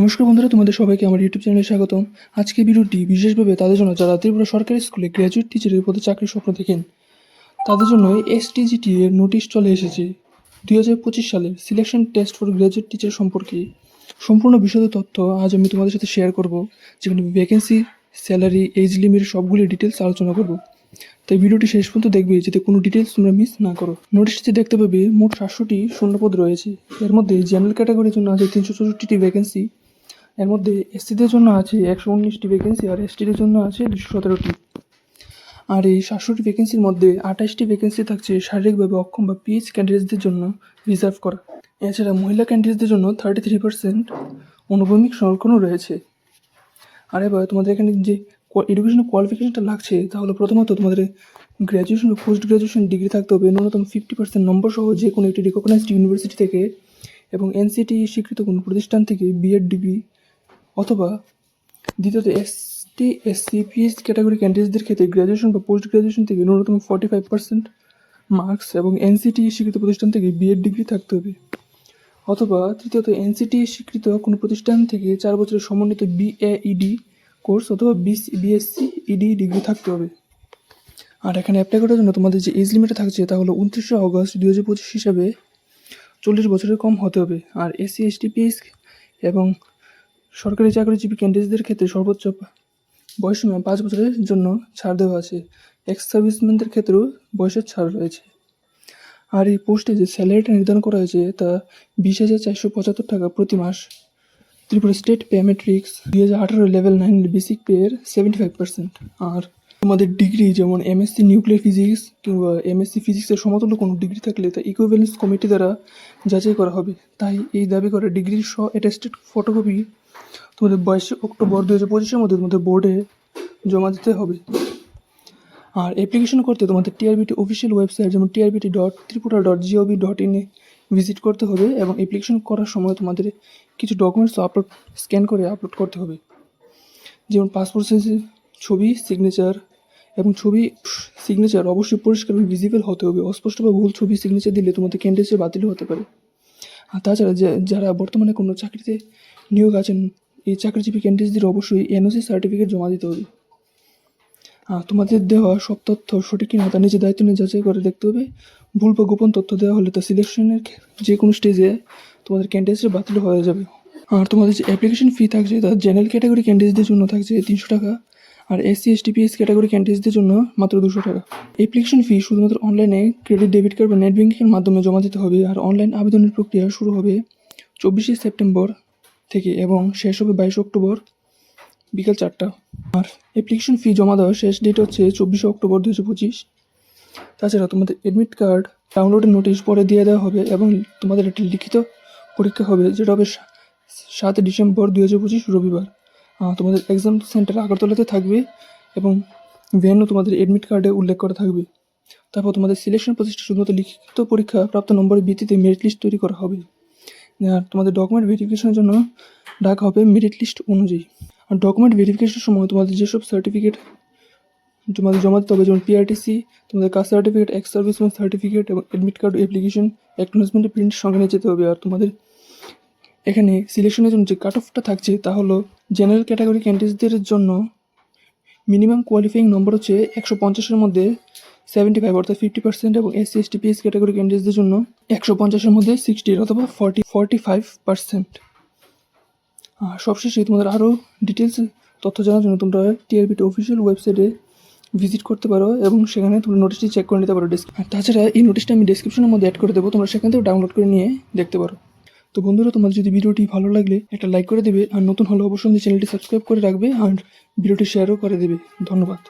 নমস্কার বন্ধুরা, তোমাদের সবাইকে আমার ইউটিউব চ্যানেলে স্বাগতম। আজকে ভিডিওটি বিশেষভাবে তাদের জন্য যারা ত্রিপুরা সরকারি স্কুলে গ্র্যাজুয়েট টিচারের পদে চাকরির স্বপ্ন দেখেন, তাদের জন্য এসটিজিটি এর নোটিশ চলে এসেছে। দুই হাজার পঁচিশ সালের selection test for graduate teacher সম্পর্কে সম্পূর্ণ বিশদ তথ্য আজ আমি তোমাদের সাথে শেয়ার করব, যেখানে ভ্যাকেন্সি স্যালারি এজ লিমিট সবগুলি ডিটেলস আলোচনা করব। তাই ভিডিওটি শেষ পর্যন্ত দেখবে, যাতে কোনো ডিটেলস তোমরা মিস না করো। নোটিশটিতে দেখতে পাবে, মোট সাতশোটি শূন্যপদ রয়েছে। এর মধ্যে জেনারেল ক্যাটাগরির জন্য আছে তিনশো চৌষট্টিটি ভ্যাকেন্সি এর মধ্যে এসসিদের জন্য আছে একশো উনিশটি ভ্যাকেন্সি আর এসটিদের জন্য আছে দুশো সতেরোটি। আর এই সাতশোটি ভ্যাকেন্সির মধ্যে আঠাশটি ভ্যাকেন্সি থাকছে শারীরিকভাবে অক্ষম বা পিএইচ ক্যান্ডিডেটসদের জন্য রিজার্ভ করা। এছাড়া মহিলা ক্যান্ডিডেটসদের জন্য থার্টি থ্রি পার্সেন্ট অনুভূমিক সংরক্ষণও রয়েছে। আর এবার তোমাদের এখানে যে এডুকেশনাল কোয়ালিফিকেশনটা লাগছে, তাহলে প্রথমত তোমাদের গ্র্যাজুয়েশন বা পোস্ট গ্র্যাজুয়েশন ডিগ্রি থাকতে হবে। ন্যূনতম ফিফটি পার্সেন্ট নম্বর সহ যে কোনো একটি রিকগনাইজড ইউনিভার্সিটি থেকে এবং এনসিটি স্বীকৃত কোনো প্রতিষ্ঠান থেকে বিএড ডিগ্রি অথবা দ্বিতীয়ত এসটি এসসি পিএস ক্যাটাগরি ক্যান্ডিডেটদের ক্ষেত্রে গ্র্যাজুয়েশন বা পোস্ট গ্র্যাজুয়েশন থেকে ন্যূনতম ফর্টি ফাইভ পার্সেন্ট মার্কস এবং এনসিটি স্বীকৃত প্রতিষ্ঠান থেকে বিএড ডিগ্রি থাকতে হবে। অথবা তৃতীয়ত এনসিটি স্বীকৃত কোনো প্রতিষ্ঠান থেকে চার বছরের সমন্বিত বিএইডি কোর্স অথবা বিসি বিএসসি ইডি ডিগ্রি থাকতে হবে। আর এখানে অ্যাপ্লাই করার জন্য তোমাদের যে এজ লিমিটটা থাকছে তা হলো উনত্রিশে অগস্ট দুই হাজার পঁচিশ হিসাবে চল্লিশ বছরের কম হতে হবে। আর এসসি এসটি পিএস এবং সরকারি চাকরিজীবী ক্যান্ডিডেটদের ক্ষেত্রে সর্বোচ্চ বয়সসীমা পাঁচ বছরের জন্য ছাড় দেওয়া আছে। এক্স সার্ভিসম্যানদের ক্ষেত্রেও বয়সের ছাড় রয়েছে। আর এই পোস্টে যে স্যালারিটা নির্ধারণ করা হয়েছে, তা বিশ হাজার চারশো পঁচাত্তর টাকা প্রতি মাস। ত্রিপুরা স্টেট পে দুই হাজার আঠারো লেভেল নাইন বেসিক পেয়ের সেভেন্টি ফাইভ পার্সেন্ট আর তোমাদের ডিগ্রি যেমন এমএসসি নিউক্লিয়ার ফিজিক্স কিংবা এমএসসি ফিজিক্সের সমতুল্য কোনো ডিগ্রি থাকলে তা ইকুইভ্যালেন্স কমিটি দ্বারা যাচাই করা হবে। তাই এই দাবি করা ডিগ্রির স অ্যাটেস্টেড ফটোকপি তোমাদের বাইশে অক্টোবর দু হাজার পঁচিশের মধ্যে তোমাদের বোর্ডে জমা দিতে হবে। আর অ্যাপ্লিকেশন করতে তোমাদের টিআরবিটি অফিসিয়াল ওয়েবসাইট যেমন TRBT dot Tripura dot GOV dot ইনে ভিজিট করতে হবে এবং অ্যাপ্লিকেশন করার সময় তোমাদের কিছু ডকুমেন্টস আপলোড স্ক্যান করে আপলোড করতে হবে। যেমন পাসপোর্ট সাইজের ছবি সিগনেচার এবং ছবি সিগনেচার অবশ্যই পরিষ্কার ভিজিবল হতে হবে। অস্পষ্ট বা ভুল ছবি সিগনেচার দিলে তোমাদের ক্যান্ডিডেটে বাতিল হতে পারে। আর তাছাড়া যারা বর্তমানে কোনো চাকরিতে নিয়োগ আছেন, এই চাকরিজীবী ক্যান্ডিডেটদের অবশ্যই এনওসি সার্টিফিকেট জমা দিতে হবে। আর তোমাদের দেওয়া সব তথ্য সঠিক কিনা তা নিজের দায়িত্ব নিয়ে যাচাই করে দেখতে হবে। ভুল বা গোপন তথ্য দেওয়া হলে তা সিলেকশনের যে কোনো স্টেজে তোমাদের ক্যান্ডিডেটসের বাতিল হয়ে যাবে। আর তোমাদের যে অ্যাপ্লিকেশন ফি থাকছে, তা জেনারেল ক্যাটাগরি ক্যান্ডিডেটদের জন্য থাকছে তিনশো টাকা। আর এসসি এসটি পিএস ক্যাটাগরি ক্যান্ডিডেটসদের জন্য মাত্র দুশো টাকা। অ্যাপ্লিকেশন ফি শুধুমাত্র অনলাইনে ক্রেডিট ডেবিট কার্ড বা নেট ব্যাঙ্কিংয়ের মাধ্যমে জমা দিতে হবে আর অনলাইন আবেদনের প্রক্রিয়া শুরু হবে চব্বিশে সেপ্টেম্বর থেকে এবং শেষ হবে বাইশে অক্টোবর বিকাল চারটা। আর অ্যাপ্লিকেশন ফি জমা দেওয়ার শেষ ডেট হচ্ছে চব্বিশে অক্টোবর দু পঁচিশ। তাছাড়া তোমাদের অ্যাডমিট কার্ড ডাউনলোডের নোটিশ পরে দিয়ে দেওয়া হবে এবং তোমাদের একটি লিখিত পরীক্ষা হবে, যেটা হবে সাত ডিসেম্বর দু হাজার পঁচিশ রবিবার। তোমাদের এক্সাম সেন্টার আগরতলাতে থাকবে এবং ভ্যানও তোমাদের অ্যাডমিট কার্ডে উল্লেখ করা থাকবে। তারপর তোমাদের সিলেকশন প্রসেসটা শুধুমাত্র লিখিত পরীক্ষা প্রাপ্ত নম্বরের ভিত্তিতে মেরিট লিস্ট তৈরি করা হবে। আর তোমাদের ডকুমেন্ট ভেরিফিকেশনের জন্য ডাকা হবে মেরিট লিস্ট অনুযায়ী। আর ডকুমেন্ট ভেরিফিকেশনের সময় তোমাদের যেসব সার্টিফিকেট তোমাদের জমা দিতে হবে, যেমন পিআরটিসি তোমাদের caste certificate ex serviceman certificate এবং অ্যাডমিট কার্ড অ্যাপ্লিকেশন অ্যাকনোলেজমেন্টের প্রিন্ট সঙ্গে নিয়ে যেতে হবে। আর তোমাদের এখানে সিলেকশনের জন্য যে কাট অফটা থাকছে তা হলো জেনারেল ক্যাটাগরি ক্যান্ডিডেটদের জন্য মিনিমাম কোয়ালিফাইং নম্বর হচ্ছে একশো পঞ্চাশের মধ্যে সেভেন্টি ফাইভ অর্থাৎ ফিফটি পার্সেন্ট এবং এসসি এসটি পিএস ক্যাটাগরি ক্যান্ডিডেটদের জন্য একশো পঞ্চাশের মধ্যে সিক্সটি অথবা ফর্টি ফর্টি ফাইভ পার্সেন্ট সবশেষে তোমাদের আরও ডিটেলস তথ্য জানার জন্য তোমরা টিআরবিটি অফিসিয়াল ওয়েবসাইটে ভিজিট করতে পারো এবং সেখানে তোমরা নোটিশটি চেক করে নিতে পারো। আর তাছাড়া এই নোটিশটা আমি ডিসক্রিপশনের মধ্যে অ্যাড করে দেবো, তোমরা সেখান থেকে ডাউনলোড করে নিয়ে দেখতে পারো। তো বন্ধুরা, তোমাদের যদি ভিডিওটি ভালো লাগলে একটা লাইক করে দেবে, আর নতুন হলে অবশ্যই চ্যানেলটি সাবস্ক্রাইব করে রাখবে, আর ভিডিওটি শেয়ারও করে দেবে। ধন্যবাদ।